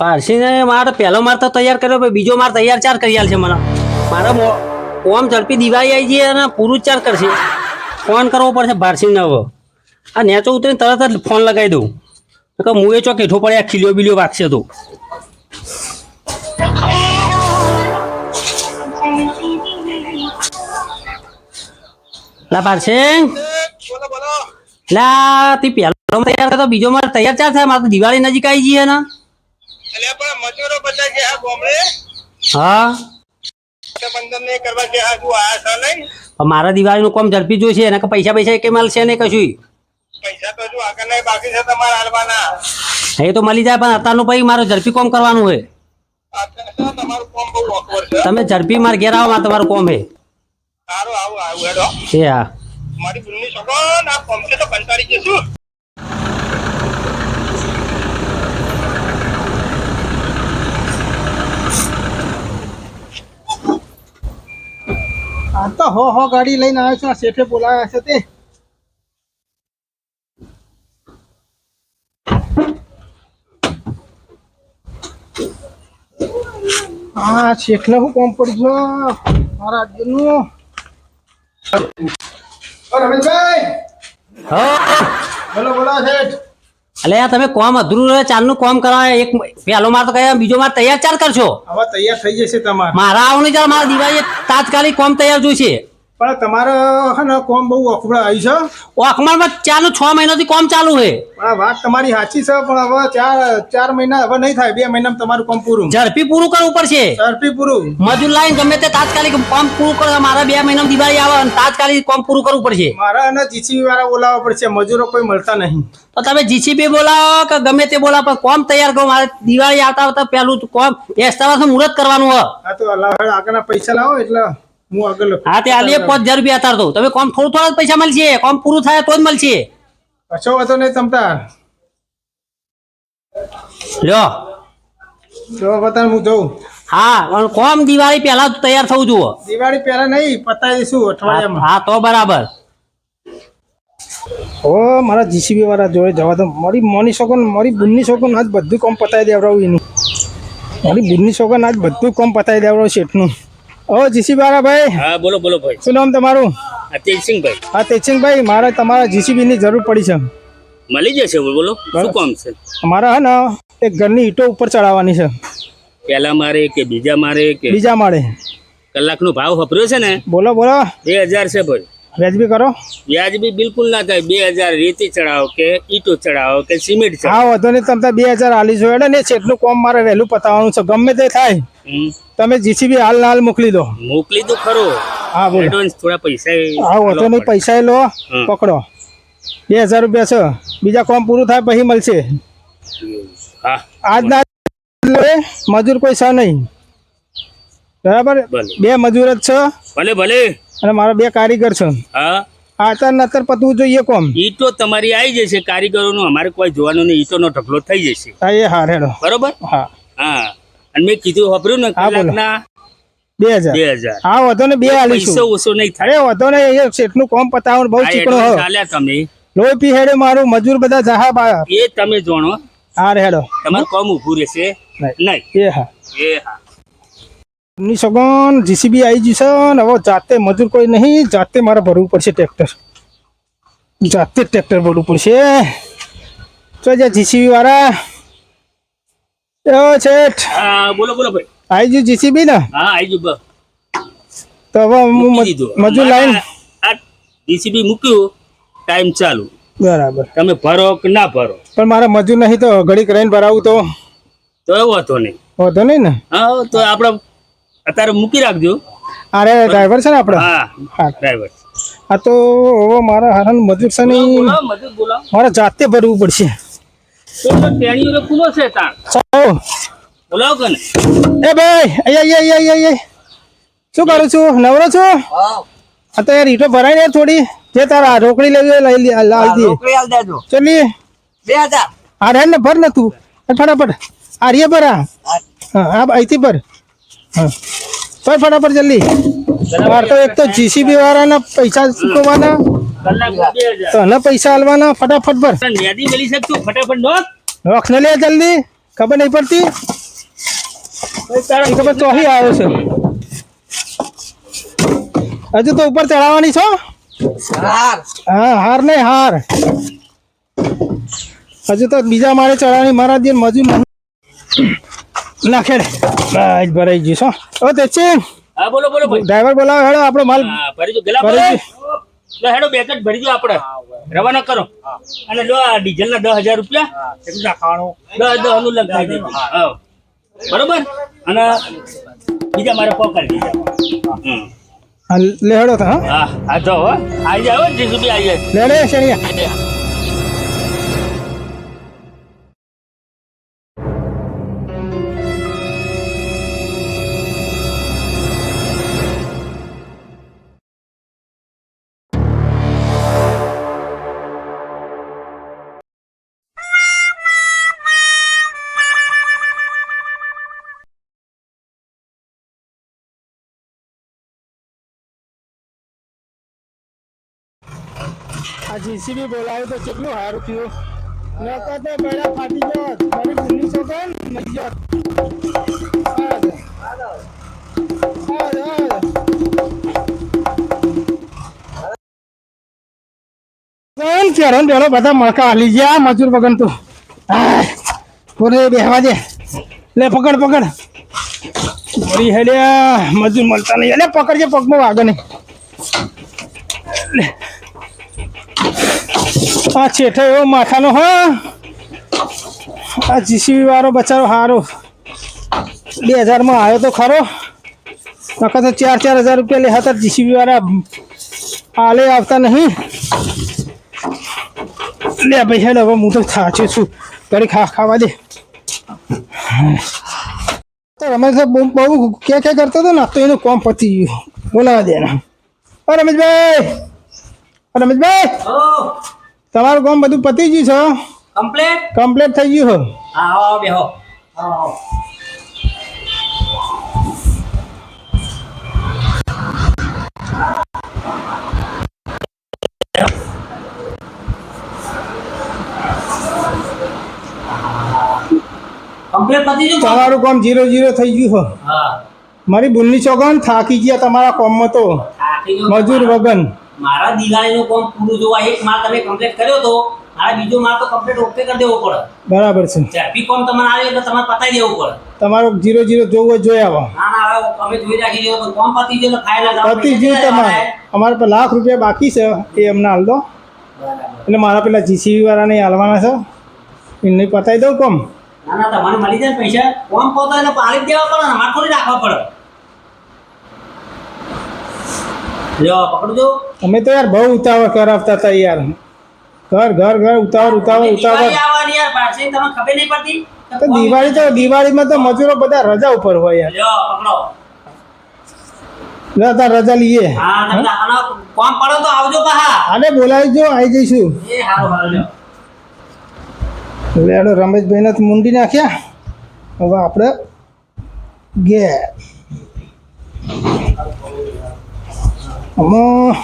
પારસીને મારે પહેલો માર તો તૈયાર કર્યો ભાઈ બીજો માર તૈયાર ચાર કરી આલ છે મને. મારે ઓમ ઝડપી દિવાળી આવી જઈએ અને પૂરું ચાર કરશે. ફોન કરવો પડશે પારસીને હવે. આ નેચો ઉતરીને તરત જ ફોન લગાવી દઉં. કે હું એ ચોક હેઠો આ ખીલ્યો બીલ્યો વાગશે તો. લા પારસિંગ લા, તી પહેલો તૈયાર કરતો બીજો માર તૈયાર ચાર થાય, મારે દિવાળી નજીક આવી જઈએ ને. મજૂરો બધા જે આ બોમ્બે હા. મારા દિવાળી જે દિવાળીનું કોમ ઝડપી જોઈશે. એના કે પૈસા પૈસા કે મળશે ને કશું પૈસા તો હજુ આગળ નહીં બાકી છે તમારે હાલવાના. એ તો મળી જાય પણ અત્યારનું પછી મારો ઝડપી કોમ કરવાનું હોય તમારું ફોર્મ બહુ છે. તમે ઝડપી મારે ઘેર આવો તમારું કોમ હે સારું આવું આવું હેડો. એ હા. મારી ભૂલની સગન ના કોમ છે તો કંટાળી જશું આ તો હો હો ગાડી લઈને આવ્યો છું આ શેઠે બોલાવ્યા છે તે. હા શેઠને હું કોમ પડ્યું મારા આજનું રમેશભાઈ. હા. બોલો બોલો શેઠ. આ તમે કોમ અધૂરું રહે ચાલનું કોમ કરાવે એક પહેલો માર તો કયા બીજો માર તૈયાર ચાર કરશો. હવે તૈયાર થઈ જશે તમારે. મારા આવવાનું ચાલ મારા દિવાળી તાત્કાલિક કોમ તૈયાર જોઈશે. પણ તમારો હે ને કોમ બહુ અખબડા આવી છે. ઓખમારમાં ચાલુ છ મહિનાથી કોમ ચાલુ છે. પણ વાત તમારી સાચી છે પણ હવે ચાર ચાર મહિના હવે નહીં થાય બે મહિનામાં તમારું કોમ પૂરું. ઝડપી પૂરું કરવું પડશે. ઝડપી પૂરું. મજૂર લાઈન ગમે તે તાત્કાલિક કોમ પૂરું કરો મારા બે મહિનામાં દિવાળી આવે અને તાત્કાલિક કોમ પૂરું કરવું પડશે. મારા અને જીસીબી વાળા બોલાવવા પડશે મજૂરો કોઈ મળતા નહીં. તો તમે જીસીબી બોલાવો કે ગમે તે બોલાવો પણ કોમ તૈયાર કરો. મારે દિવાળી આવતા આવતા પહેલું કોમ વર્ષે મુહૂર્ત કરવાનું હોય. આ તો આગળના પૈસા લાવો એટલે. હું. હા તે આલી પાંચ હજાર રૂપિયા અતાર દઉં. તમે કોમ થોડું થોડા પૈસા મળશે. કોમ પૂરું થાય તો જ મળશે. કશો વાતો નહીં તમતા. લ્યો. જો બતાવ હું જઉં. હા કોમ દિવાળી પહેલા તૈયાર થવું જુઓ. દિવાળી પહેલા નહીં પતાવી દઈશું અઠવાડિયામાં. હા તો બરાબર. ઓ મારા જીસીબી વાળા જોડે જવા દો. મારી મોની શોકન મારી બુનની શોકન આજ બધું કોમ પતાવી દેવડાવું એનું. મારી બુનની શોકન આજ બધું કોમ પતાવી દેવડાવું શેઠનું ઓ જીસીબી વાળા ભાઈ હા બોલો બોલો ભાઈ. શું નામ તમારું? તેજસિંહભાઈ. હા તેજસિંહભાઈ મારે તમારા જીસીબીની જરૂર પડી છે. મળી જશે બોલો શું કામ છે? મારે હે ને એક ઘરની ઈંટો ઉપર ચડાવવાની છે. પહેલા મારે કે બીજા મારે કે? બીજા માળે. કલાકનો ભાવ વપર્યો છે ને? બોલો બોલો. બે હજાર છે ભાઈ. વ્યાજબી કરો. વ્યાજબી બિલકુલ ના થાય. બે હજાર રેતી ચડાવો કે ઈટો ચડાવો કે સિમેન્ટ હા વધુ નહીં તમે બે હજાર હાલી છો ને છેટલું કોમ મારે વહેલું પતાવવાનું છે. ગમે તે થાય. તમે જીસીબી હાલ હાલ મોકલી દો. મોકલી દો ખરો. હા બોલો. એડવાન્સ થોડા પૈસા હા વધુ નહીં પૈસા લો પકડો. બે હજાર રૂપિયા છે. બીજા કોમ પૂરું થાય પછી મળશે. હા. આજ ના લો એ, મજૂર કોઈ છે નહીં. બરાબર? બે મજૂર જ છે. ભલે ભલે. અને મારા બે કારીગર છે. હા. આતર નતર પતવું જોઈએ કોમ. ઈટો તમારી આવી જશે કારીગરોનું. અમારે કોઈ જોવાનું નહીં. ઈટોનો ઢગલો થઈ જશે. હા એ હા રેડો બરોબર? હા. હા. અને મેં કીધું વાપર્યું ને કલાકના બે હજાર. હા વધુ ને બે પૈસો ઓછો નહીં થાય. અરે વધુ ને એ કોમ પતાવવાનું બહુ ચીકણો હો. આલ્યા તમે. લોહી પી હેડે મારું મજૂર બધા જહા બા એ તમે જાણો. હા રેડો તમારું કોમ ઊભું રહેશે. નહીં. નહીં. એ હા. એ હા. ની સગન જીસીબી આવી જશે ને હવે જાતે મજૂર કોઈ નહીં જાતે મારે ભરવું પડશે ટ્રેક્ટર. જાતે ટ્રેક્ટર ભરવું પડશે. તો જીસીબી વાળા એ શેઠ બોલો બોલો ભાઈ. આવી ગયું જીસીબી ને? હા આવી બસ. તો હવે હું મજૂર લાઈન જીસીબી મૂક્યું ટાઈમ ચાલુ. બરાબર. તમે ભરો કે ના ભરો? પણ મારે મજૂર નહીં તો ઘડીક રહીને ભરાવું તો? તો એવો હતો નહીં. વાંધો નહીં ને? હા તો આપણે અત્યારે મૂકી રાખજો. અરે ડ્રાઈવર છે ને આપણે હા ડ્રાઈવર આ તો હવે મારા હારાનું મજૂર છે મારે જાતે ભરવું પડશે. ટેણીઓ ખુલ્લો છે તાણ. ચાલો. બોલાવો એ ભાઈ અહીંયા અહીંયા અહીંયા અહીંયા શું કરું છું? નવરો છું? આ તો યાર ઈટો ભરાય ને થોડી. જે તારા રોકડી લેવી હોય લઈ લે લાવી દે ચલી. બે હજાર. આ ને ભર ને તું. ફટાફટ. આ રીએ ભર આ. હા. આ અહીંથી ભર. હા. ફટાફટ જલ્દી. મારે તો એક તો જીસીબી વાળાના પૈસા ચૂકવવાના. તો એના પૈસા આલવાના ફટાફટ ભર. યાદી મળી શકતું ફટાફટ નોંધ નોખ ન લે જલ્દી. ખબર નહીં પડતી? ખબર ચોહી આવ્યો છે. હજુ તો ઉપર ચડાવવાની છો? હા હાર નહીં હાર. હજુ તો બીજા માળે ચડાવવાની મારા જે મજૂર. નાખે બસ ભરાઈ ગયું છો ઓ તે હા બોલો બોલો ડ્રાઈવર બોલાવો હેડો આપણો માલ ભરી ગયો લો હેડો બે જ ભરી જો આપણે. રવાના કરો. અને લો આ ડીઝલ ના દસ હજાર રૂપિયા. દસ દસનું લગાવી દેજો હા. બરોબર? અને બીજા મારે પકડી દીધા. હમ. હા, તો હા. હા જો હો આવી જાય હો જીસીબી આવી જાય. લે લે જીસીબી બોલાવ્યું તો કેટલું સારું થયું? તો બેડા ફાટી જાત મારી મરી જાત બધા મણકા હાલી મજૂર વગર તો. બોરે બેહવા લે, પકડ પકડ. બોરી હેડ્યા મજૂર મળતા નહીં. એટલે પકડજે, પગમાં વાગે નહીં. આ છેઠો એવો માથાનો, હા? આ જીસીબી વાળો બચારો સારો બે હજારમાં આવ્યો તો ખરો. નકર તો ચાર ચાર હજાર રૂપિયા લે હતા જીસીબી વાળા. હાલે આવતા નહીં. લે ભાઈ હેડ હવે હું તો થાચ્યો છું. ઘડી ખા ખાવા દે. તો રમેશ બહુ કે કે કરતો હતો ને? તો એનું કોમ પતી ગયું. બોલાવા દે એના રમેશભાઈ! રમેશભાઈ! તમારું કામ બધું પતી ગયું છે? કમ્પ્લેટ કમ્પ્લીટ થઈ ગયું છે? હા આવો બેહો આવો તમારું કામ જીરો જીરો થઈ ગયું હો. મારી ભૂલની ચોગન થાકી ગયા તમારા કોમમાં તો. મજૂર વગન મારા દિવાળીનું કામ પૂરું જોવા એક માલ તમે કમ્પ્લીટ કર્યો તો મારા બીજો માલ તો કમ્પ્લીટ ઓકે કરી દેવો પડે. બરાબર છે. ઝડપી કામ તમારે આવે એટલે તમારે પતાવી દેવું પડે. તમારો જીરો જીરો જોવો જોઈ આવો. ના ના અમે જોઈ રાખી દઈએ કામ પતી જાય તો ના પતી ગયું તમારે. અમારે પર લાખ રૂપિયા બાકી છે એ અમને હાલ દો. એટલે મારા પેલા જીસીબી વાળાને હાલવાના છે. એમને પતાવી દઉં કોમ. ના ના તમારે મળી જાય પૈસા. કામ પોતો એટલે પાડી દેવા પડે ને થોડી રાખવા પડે લ્યો પકડજો. અમે તો યાર બહુ ઉતાવળ કરાવતા હતા યાર. ઘર ઘર ઘર ઉતાવળ ઉતાવળ ઉતાવળ. તો દિવાળી તો દિવાળીમાં તો મજૂરો બધા રજા ઉપર હોય યાર. પકડો. રજા લઈએ. અને કામ પડે તો આવજો પાહા. આવી જઈશું. એ હારું લેડો રમેશભાઈને તો મુંડી નાખ્યા. હવે આપણે ગયા આમાં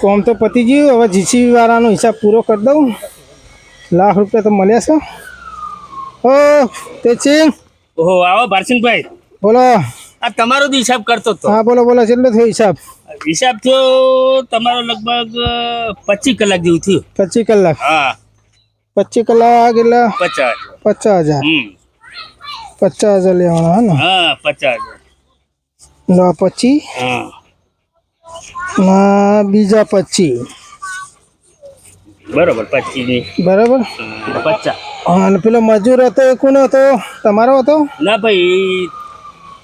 કોમ તો પતી ગયું હવે જીસીબી વાળાનો હિસાબ પૂરો કરી દઉં. લાખ રૂપિયા તો મળ્યા છે. ઓ તે છે ઓહો આવો ભારસિંગભાઈ બોલો. આ તમારો જ હિસાબ કરતો હતો. હા બોલો બોલો કેટલો થયો હિસાબ? હિસાબ થયો તમારો લગભગ પચીસ કલાક જેવું થયું. પચીસ કલાક. હા. પચીસ કલાક એટલે પચાસ. પચાસ હજાર. પચાસ હજાર લેવાના હા ને? હા પચાસ લો પછી? હા. ના બીજા પચીસ. બરોબર પચીસ બરોબર? પચાસ. હા, અને પેલો મજૂર હતો એ કોનો હતો? તમારો હતો? ના ભાઈ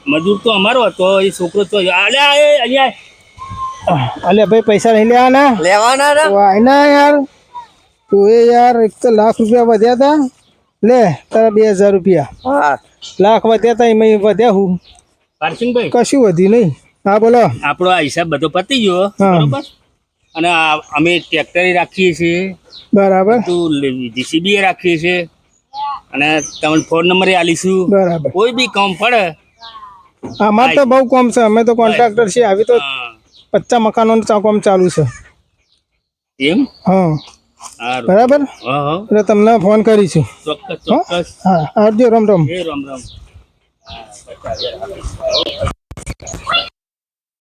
મજૂર તો અમારો હતો એ છોકરો તો અલ્યા એ અહીંયા. અલે ભાઈ પૈસા નહીં લેવાના? લેવાના આય ના યાર. તું એ યાર એક તો લાખ રૂપિયા વધ્યા હતા લે તારા બે હજાર રૂપિયા. હા. લાખ વધ્યા હતા એમાં વધ્યા હું. પારસિંગભાઈ કશું વધ્યું નહીં. હા બોલો. આપણો આ હિસાબ બધો પતી ગયો. બરોબર? અને અમે ટ્રેક્ટર રાખીએ છીએ. બરાબર. તું જીસીબી રાખીએ છીએ. અને તમને ફોન નંબર આલીશું બરાબર. કોઈ બી કામ પડે. અમારે તો બહુ કોમ છે. અમે તો કોન્ટ્રાક્ટર છીએ. આવી તો પચ્ચા મકાનોનું કામ ચાલુ છે. એમ? હા. બરાબર? એટલે તમને ફોન કરીશું. ચોક્કસ હા? આવજો રામ રામ. રામ રામ.